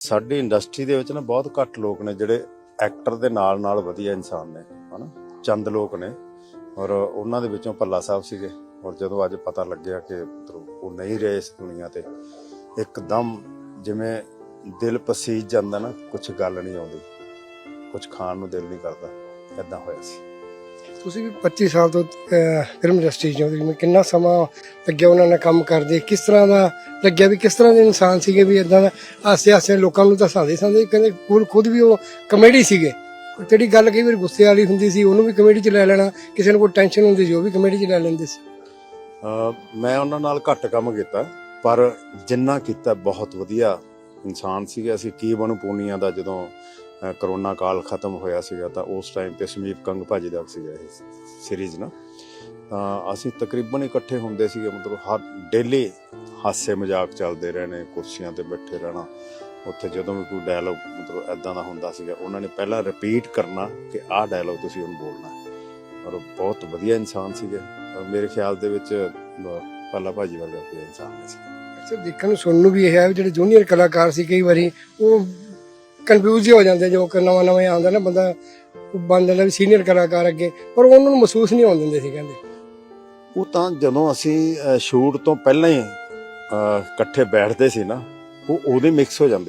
ਸਾਡੀ ਇੰਡਸਟਰੀ ਦੇ ਵਿੱਚ ਨਾ ਬਹੁਤ ਘੱਟ ਲੋਕ ਨੇ ਜਿਹੜੇ ਐਕਟਰ ਦੇ ਨਾਲ ਨਾਲ ਵਧੀਆ ਇਨਸਾਨ ਨੇ, ਹਨਾ? ਚੰਦ ਲੋਕ ਨੇ। ਔਰ ਉਹਨਾਂ ਦੇ ਵਿੱਚੋਂ ਭੱਲਾ ਸਾਹਿਬ ਸੀਗੇ। ਔਰ ਜਦੋਂ ਅੱਜ ਪਤਾ ਲੱਗਿਆ ਕਿ ਉਹ ਨਹੀਂ ਰਹੇ ਇਸ ਦੁਨੀਆ ਤੇ, ਇੱਕਦਮ ਜਿਵੇਂ ਦਿਲ ਪਸੀਜ ਜਾਂਦਾ ਨਾ ਕੁਝ ਗੱਲ ਨਹੀਂ ਆਉਂਦੀ। ਕੁਝ ਖਾਣ ਨੂੰ ਦਿਲ ਨਹੀਂ ਕਰਦਾ। ਐਦਾਂ ਹੋਇਆ ਸੀ। ਤੁਸੀਂ ਵੀ 25 ਸਾਲ ਤੋਂ ਫਿਲਮ ਇੰਡਸਟਰੀ 'ਚੋਂ ਹੋ ਕਿੰਨਾ ਸਮਾਂ ਲੱਗਿਆ ਉਹਨਾਂ ਨਾਲ ਕੰਮ ਕਰਦੇ, ਕਿਸ ਤਰ੍ਹਾਂ ਦਾ ਲੱਗਿਆ ਵੀ ਕਿਸ ਤਰ੍ਹਾਂ ਦੇ ਇਨਸਾਨ ਸੀਗੇ ਵੀ ਇਦਾਂ ਦਾ ਆਸੇ ਹਾਸੇ ਲੋਕਾਂ ਨੂੰ ਤਾਂ ਹਸਾਉਂਦੇ ਸੰਦੇ ਕਹਿੰਦੇ ਕੋਲ ਖੁਦ ਵੀ ਉਹ ਕਮੇਡੀ ਸੀਗੇ। ਜਿਹੜੀ ਗੱਲ ਕਈ ਵਾਰ ਗੁੱਸੇ ਵਾਲੀ ਹੁੰਦੀ ਸੀ, ਉਹਨੂੰ ਵੀ ਕਮੇਡੀ 'ਚ ਲੈ ਲੈਣਾ, ਕਿਸੇ ਨੂੰ ਕੋਈ ਟੈਨਸ਼ਨ ਹੁੰਦੀ ਸੀ, ਉਹ ਵੀ ਕਮੇਡੀ 'ਚ ਲੈ ਲੈਂਦੇ ਸੀ। ਮੈਂ ਉਹਨਾਂ ਨਾਲ ਘੱਟ ਕੰਮ ਕੀਤਾ, ਪਰ ਜਿੰਨਾ ਕੀਤਾ ਬਹੁਤ ਵਧੀਆ। ਇਨਸਾਨ ਸੀਗੇ। ਅਸੀਂ ਕੀ ਬਣੂ ਪੂਨੀਆਂ ਦਾ ਜਦੋਂ ਕਰੋਨਾ ਕਾਲ ਖਤਮ ਹੋਇਆ ਸੀਗਾ ਤਾਂ ਉਸ ਟਾਈਮ ਤੇ ਸਮੀਪ ਕੰਗ ਭਾਜੀ ਦਾ ਸੀਗਾ ਇਹ ਸੀਰੀਜ਼ ਨਾ। ਤਾਂ ਅਸੀਂ ਤਕਰੀਬਨ ਇਕੱਠੇ ਹੁੰਦੇ ਸੀਗੇ, ਮਤਲਬ ਹਰ ਡੇਲੀ ਹਾਸੇ ਮਜ਼ਾਕ ਚੱਲਦੇ ਰਹੇ ਨੇ ਕੁਰਸੀਆਂ ਤੇ ਬੈਠੇ ਰਹਿਣਾ। ਉੱਥੇ ਜਦੋਂ ਵੀ ਕੋਈ ਡਾਇਲੌਗ ਮਤਲਬ ਐਦਾਂ ਦਾ ਹੁੰਦਾ ਸੀਗਾ, ਉਹਨਾਂ ਨੇ ਪਹਿਲਾਂ ਰਿਪੀਟ ਕਰਨਾ ਕਿ ਆਹ ਡਾਇਲੌਗ ਤੁਸੀਂ ਹੁਣ ਬੋਲਣਾ। ਔਰ ਬਹੁਤ ਵਧੀਆ ਇਨਸਾਨ ਸੀਗੇ। ਔਰ ਮੇਰੇ ਖਿਆਲ ਦੇ ਵਿੱਚ ਪੱਲਾ ਭਾਜੀ ਵਰਗਾ ਕੋਈ ਇਨਸਾਨ ਨਹੀਂ ਸੀ। ਅਕਸਰ ਦੇਖਣ ਨੂੰ ਸੁਣਨ ਨੂੰ ਵੀ ਇਹ ਹੈ ਵੀ ਜਿਹੜੇ ਜੂਨੀਅਰ ਕਲਾਕਾਰ ਸੀ ਕਈ ਵਾਰੀ ਉਹ ਕਨਫਿਊਜ਼ ਹੀ ਹੋ ਜਾਂਦੇ ਜੋ ਕਿ ਨਵਾਂ ਨਵਾਂ ਆਉਂਦਾ ਨਾ ਬੰਦਾ ਬਣ ਜਾਂਦਾ ਵੀ ਸੀਨੀਅਰ ਕਲਾਕਾਰ ਅੱਗੇ ਪਰ ਉਹਨਾਂ ਨੂੰ ਮਹਿਸੂਸ ਨਹੀਂ ਹੋਣ ਦਿੰਦੇ ਸੀ ਕਹਿੰਦੇ। ਉਹ ਤਾਂ ਜਦੋਂ ਅਸੀਂ ਸ਼ੂਟ ਤੋਂ ਪਹਿਲਾਂ ਹੀ ਇਕੱਠੇ ਬੈਠਦੇ ਸੀ ਨਾ ਉਹ ਉਹਦੇ ਮਿਕਸ ਹੋ ਜਾਂਦੇ ਸੀ।